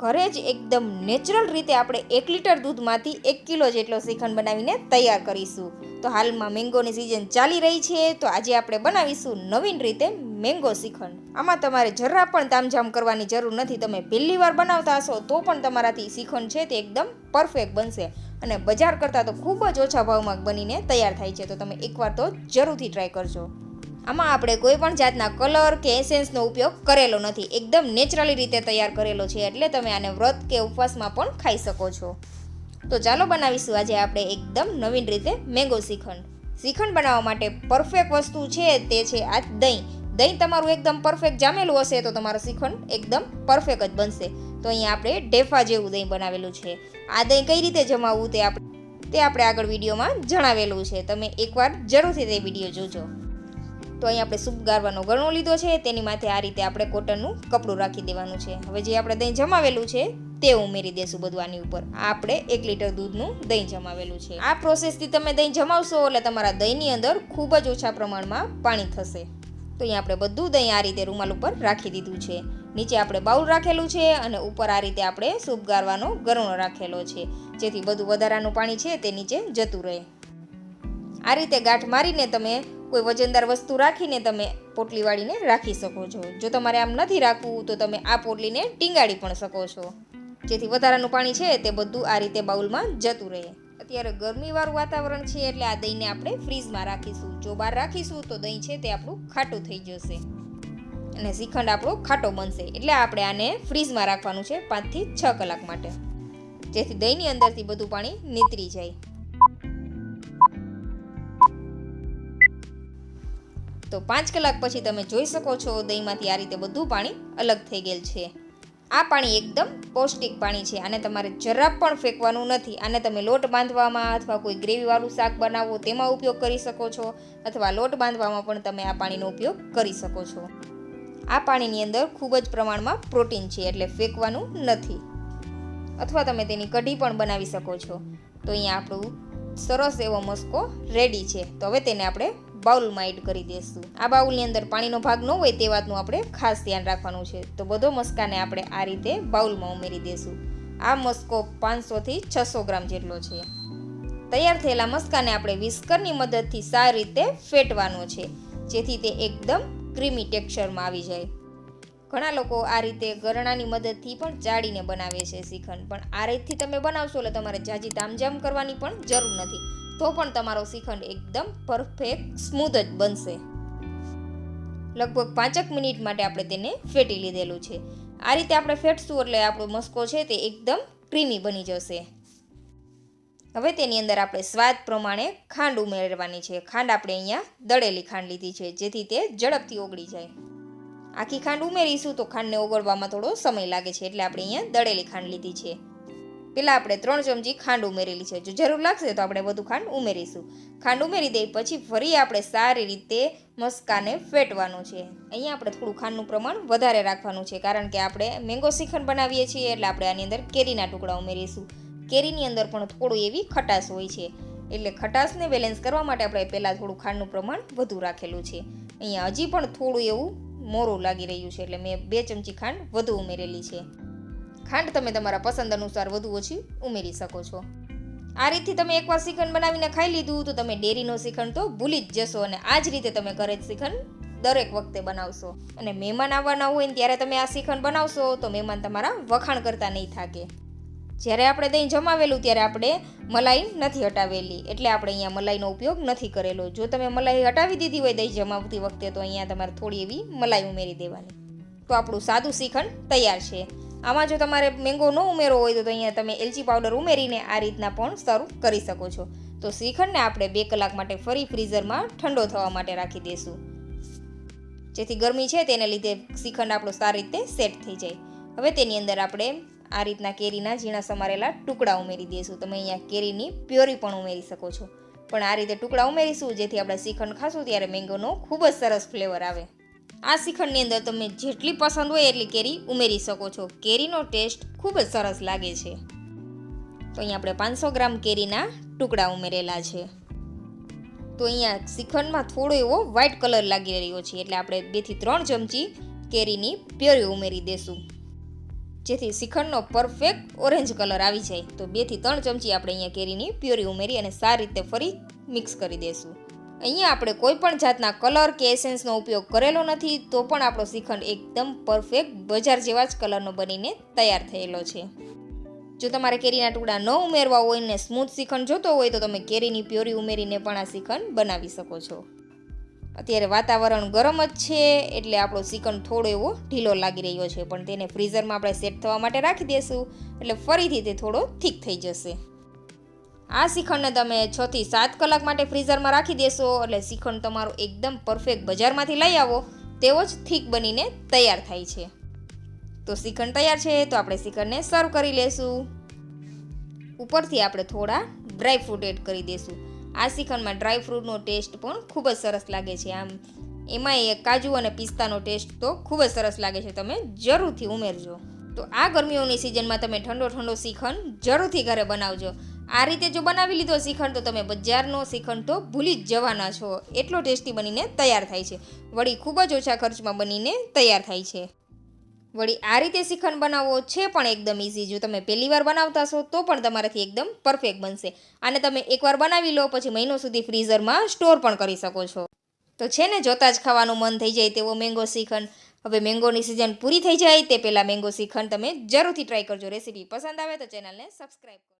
ઘરે જ એકદમ નેચરલ રીતે આપણે એક લીટર દૂધમાંથી એક કિલો જેટલો શ્રીખંડ બનાવીને તૈયાર કરીશું. તો હાલમાં મેંગોની સિઝન ચાલી રહી છે, તો આજે આપણે બનાવીશું નવીન રીતે મેંગો શ્રીખંડ. આમાં તમારે જરા પણ તામઝામ કરવાની જરૂર નથી. તમે પહેલી વાર બનાવતા હશો, તો પણ તમારાથી શ્રીખંડ છે તે એકદમ પરફેક્ટ બનશે. અને બજાર કરતાં તો ખૂબ જ ઓછા ભાવમાં બનીને તૈયાર થાય છે. તો તમે એકવાર તો જરૂરથી ટ્રાય કરજો. આમાં આપણે કોઈ પણ જાતના કલર કે એસેન્સનો ઉપયોગ કરેલો નથી. એકદમ નેચરલી રીતે તૈયાર કરેલો છે એટલે તમે આને વ્રત કે ઉપવાસમાં પણ ખાઈ શકો છો. તો ચાલો બનાવીશું. આજે આપણે એકદમ નવીન રીતે મેંગો શ્રીખંડ. શ્રીખંડ બનાવવા માટે પરફેક્ટ વસ્તુ છે તે છે આ દહીં. દહીં તમારું એકદમ પરફેક્ટ જામેલું હશે તો તમારો શ્રીખંડ એકદમ પરફેક્ટ જ બનશે. તો અહીંયા આપણે ઢેફા જેવું દહીં બનાવેલું છે. આ દહીં કઈ રીતે જમાવવું તે આપણે તે આપણે આગળ વિડીયોમાં જણાવેલું છે. તમે એકવાર જરૂરથી તે વીડિયો જોજો. તો અહીં આપણે સૂપ ગારવાનો ગણો લીધો છે. તેની માથે આ રીતે આપણે કોટનનું કપડું રાખી દેવાનું છે. હવે જે આપણે દહીં જમાવેલું છે, તે ઉમેરી દેશું બધું આની ઉપર. આપણે એક લીટર દૂધનું દહીં જમાવેલું છે. આ પ્રોસેસથી તમે દહીં જમાવશો એટલે તમારા દહીંની અંદર ખૂબ જ ઓછા પ્રમાણમાં પાણી થશે. તો અહીં આપણે બધું દહીં આ રીતે રૂમાલ ઉપર રાખી દીધું છે. નીચે આપણે બાઉલ રાખેલું છે અને ઉપર આ રીતે આપણે સૂપ ગારવાનો ગરણો રાખેલો છે. જેથી બધું વધારાનું પાણી છે તે નીચે જતું રહે. આ રીતે ગાંઠ મારીને તમે કોઈ વજનદાર વસ્તુ રાખીને તમે પોટલી વાળીને રાખી શકો છો. જો તમારે આમ નથી રાખવું, તો તમે આ પોટલીને ટીંગાડી પણ શકો છો. જેથી વધારાનું પાણી છે તે બધું આ રીતે બાઉલમાં જતું રહે. અત્યારે ગરમીવાળું વાતાવરણ છે એટલે આ દહીંને આપણે ફ્રીજમાં રાખીશું. જો બહાર રાખીશું, તો દહીં છે તે આપણું ખાટું થઈ જશે. અને શ્રીખંડ આપણો ખાટો બનશે. એટલે આપણે આને ફ્રીજમાં રાખવાનું છે પાંચથી છ કલાક માટે. જેથી દહીંની અંદરથી બધું પાણી નીતરી જાય. તો પાંચ કલાક પછી તમે જોઈ શકો છો દહીંમાંથી આ રીતે બધું પાણી અલગ થઈ ગયેલ છે. આ પાણી એકદમ પૌષ્ટિક પાણી છે. આને તમારે જરા પણ ફેંકવાનું નથી. આને તમે લોટ બાંધવામાં અથવા કોઈ ગ્રેવીવાળું શાક બનાવો તેમાં ઉપયોગ કરી શકો છો અથવા લોટ બાંધવામાં પણ તમે આ પાણીનો ઉપયોગ કરી શકો છો. આ પાણીની અંદર ખૂબ જ પ્રમાણમાં પ્રોટીન છે એટલે ફેંકવાનું નથી. અથવા તમે તેની કઢી પણ બનાવી શકો છો. તો અહીંયા આપણું સરસ એવો મસ્કો રેડી છે. તો હવે તેને આપણે બાઉલમાં એડ કરી દઈશું આ બાઉલની અંદર પાણીનો ભાગ ન હોય તે વાતનું આપણે ખાસ ધ્યાન રાખવાનું છે. તો બધો મસ્કાને આપણે આ રીતે બાઉલમાં ઉમેરી દઈશું આ મસ્કો પાંચસોથી છસો ગ્રામ જેટલો છે. તૈયાર થયેલા મસ્કાને આપણે વિસ્કરની મદદથી સારી રીતે ફેટવાનો છે, જેથી તે એકદમ ક્રીમી ટેક્સચરમાં આવી જાય. ઘણા લોકો આ રીતે ગરણાની મદદથી પણ ચાળીને બનાવે છે શ્રીખંડ પણ આ રીતથી તમે બનાવશો એટલે તમારે જાજી તામઝામ કરવાની પણ જરૂર નથી. તો પણ તમારો શ્રીખંડ એકદમ પરફેક્ટ સ્મૂથ જ બનશે. લગભગ પાંચક મિનિટ માટે આપણે તેને ફેટી લીધેલું છે. આ રીતે આપણે ફેટશું એટલે આપણો મસ્કો છે તે એકદમ ક્રીમી બની જશે. હવે તેની અંદર આપણે સ્વાદ પ્રમાણે ખાંડ ઉમેરવાની છે. ખાંડ આપણે અહીંયા દળેલી ખાંડ લીધી છે, જેથી તે ઝડપથી ઓગળી જાય. આખી ખાંડ ઉમેરીશું તો ખાંડને ઓગળવામાં થોડો સમય લાગે છે, એટલે આપણે અહીંયા દળેલી ખાંડ લીધી છે. પહેલાં આપણે ત્રણ ચમચી ખાંડ ઉમેરેલી છે. જો જરૂર લાગશે તો આપણે વધુ ખાંડ ઉમેરીશું. ખાંડ ઉમેરી દઈ પછી ફરી આપણે સારી રીતે મસ્કાને ફેટવાનું છે. અહીંયા આપણે થોડું ખાંડનું પ્રમાણ વધારે રાખવાનું છે, કારણ કે આપણે મેંગો શ્રીખંડ બનાવીએ છીએ એટલે આપણે આની અંદર કેરીના ટુકડા ઉમેરીશું. કેરીની અંદર પણ થોડું એવી ખટાશ હોય છે. એટલે ખટાશને બેલેન્સ કરવા માટે આપણે પહેલાં થોડું ખાંડનું પ્રમાણ વધુ રાખેલું છે. અહીંયા હજી પણ થોડું એવું મોરું લાગી રહ્યું છે, એટલે મેં બે ચમચી ખાંડ વધુ ઉમેરેલી છે. ખાંડ તમે તમારા પસંદ અનુસાર વધુ ઓછી ઉમેરી શકો છો. આ રીતથી તમે એકવાર શ્રીખંડ બનાવીને ખાઈ લીધું તો તમે ડેરીનો શ્રીખંડ તો ભૂલી જ જશો અને આ જ રીતે તમે ઘરે જ શ્રીખંડ દરેક વખતે બનાવશો. અને મહેમાન આવવાના હોય ને ત્યારે તમે આ શ્રીખંડ બનાવશો તો મહેમાન તમારા વખાણ કરતા નહીં થાકે. જ્યારે આપણે દહીં જમાવેલું ત્યારે આપણે મલાઈ નથી હટાવેલી. એટલે આપણે અહીંયા મલાઈનો ઉપયોગ નથી કરેલો. જો તમે મલાઈ હટાવી દીધી હોય દહીં જમાવતી વખતે તો અહીંયા તમારે થોડી એવી મલાઈ ઉમેરી દેવાની. તો આપણું સાદું શ્રીખંડ તૈયાર છે. આમાં જો તમારે મેંગો ન ઉમેરવો હોય તો અહીંયા તમે એલચી પાવડર ઉમેરીને આ રીતના પણ સર્વ કરી શકો છો. તો શ્રીખંડને આપણે બે કલાક માટે ફરી ફ્રીઝરમાં ઠંડો થવા માટે રાખી દઈશું જેથી ગરમી છે તેને લીધે શ્રીખંડ આપણો સારી રીતે સેટ થઈ જાય. હવે તેની અંદર આપણે આ રીતના કેરીના ઝીણા સમારેલા ટુકડા ઉમેરી દઈશું તમે અહીંયા કેરીની પ્યોરી પણ ઉમેરી શકો છો. પણ આ રીતે ટુકડા ઉમેરીશું જેથી આપણે શ્રીખંડ ખાશું ત્યારે મેંગોનો ખૂબ જ સરસ ફ્લેવર આવે. આ શ્રીખંડની અંદર તમે જેટલી પસંદ હોય એટલી કેરી ઉમેરી શકો છો. કેરીનો ટેસ્ટ ખૂબ જ સરસ લાગે છે. તો અહીંયા આપણે પાંચસો ગ્રામ કેરીના ટુકડા ઉમેરેલા છે. તો અહીંયા શ્રીખંડમાં થોડો એવો વ્હાઇટ કલર લાગી રહ્યો છે. એટલે આપણે બેથી ત્રણ ચમચી કેરીની પ્યોરી ઉમેરી દેશું. જેથી શ્રીખંડનો પરફેક્ટ ઓરેન્જ કલર આવી જાય. તો બેથી ત્રણ ચમચી આપણે અહીંયા કેરીની પ્યોરી ઉમેરી અને સારી રીતે ફરી મિક્સ કરી દઈશું અહીંયા આપણે કોઈ પણ જાતના કલર કે એસેન્સનો ઉપયોગ કરેલો નથી, તો પણ આપણો શ્રીખંડ એકદમ પરફેક્ટ બજાર જેવા જ કલરનો બનીને તૈયાર થયેલો છે. જો તમારે કેરીના ટુકડા ન ઉમેરવા હોય ને સ્મૂથ શ્રીખંડ જોતો હોય, તો તમે કેરીની પ્યોરી ઉમેરીને પણ આ શ્રીખંડ બનાવી શકો છો. અત્યારે વાતાવરણ ગરમ જ છે, એટલે આપણો શ્રીખંડ થોડો એવો ઢીલો લાગી રહ્યો છે, પણ તેને ફ્રીઝરમાં આપણે સેટ થવા માટે રાખી દઈશું એટલે ફરીથી તે થોડો થીક થઈ જશે. આ શ્રીખંડને તમે છથી સાત કલાક માટે ફ્રીઝરમાં રાખી દેશો, એટલે શ્રીખંડ તમારો એકદમ પરફેક્ટ બજારમાંથી લઈ આવો. તેવો જ થીક બનીને તૈયાર થાય છે. તો શ્રીખંડ તૈયાર છે, તો આપણે શ્રીખંડને સર્વ કરી લેશું. ઉપરથી આપણે થોડા ડ્રાય ફ્રૂટ એડ કરી દઈશું આ શ્રીખંડમાં ડ્રાય ફ્રૂટનો ટેસ્ટ પણ ખૂબ જ સરસ લાગે છે. આમ એમાં એ કાજુ અને પિસ્તાનો ટેસ્ટ તો ખૂબ જ સરસ લાગે છે. તમે જરૂરથી ઉમેરજો. તો આ ગરમીઓની સિઝનમાં તમે ઠંડો ઠંડો શ્રીખંડ જરૂરથી ઘરે બનાવજો. આ રીતે જો બનાવી લીધો શ્રીખંડ, તો તમે બજારનો શ્રીખંડ તો ભૂલી જ જવાના છો. એટલો ટેસ્ટી બનીને તૈયાર થાય છે. વળી ખૂબ જ ઓછા ખર્ચમાં બનીને તૈયાર થાય છે. વળી આ રીતે શ્રીખંડ બનાવવો છે પણ એકદમ ઇઝી જો તમે પહેલી વાર બનાવતા હશો, તો પણ તમારાથી એકદમ પરફેક્ટ બનશે. અને તમે એકવાર બનાવી લો, પછી મહિનો સુધી ફ્રીઝરમાં સ્ટોર પણ કરી શકો છો. તો છે ને, જોતાં જ ખાવાનું મન થઈ જાય તેવો મેંગો શ્રીખંડ. હવે મેંગોની સિઝન પૂરી થઈ જાય, તે પહેલાં મેંગો શ્રીખંડ તમે જરૂરથી ટ્રાય કરજો. રેસીપી પસંદ આવે તો ચેનલને સબસ્ક્રાઈબ કરો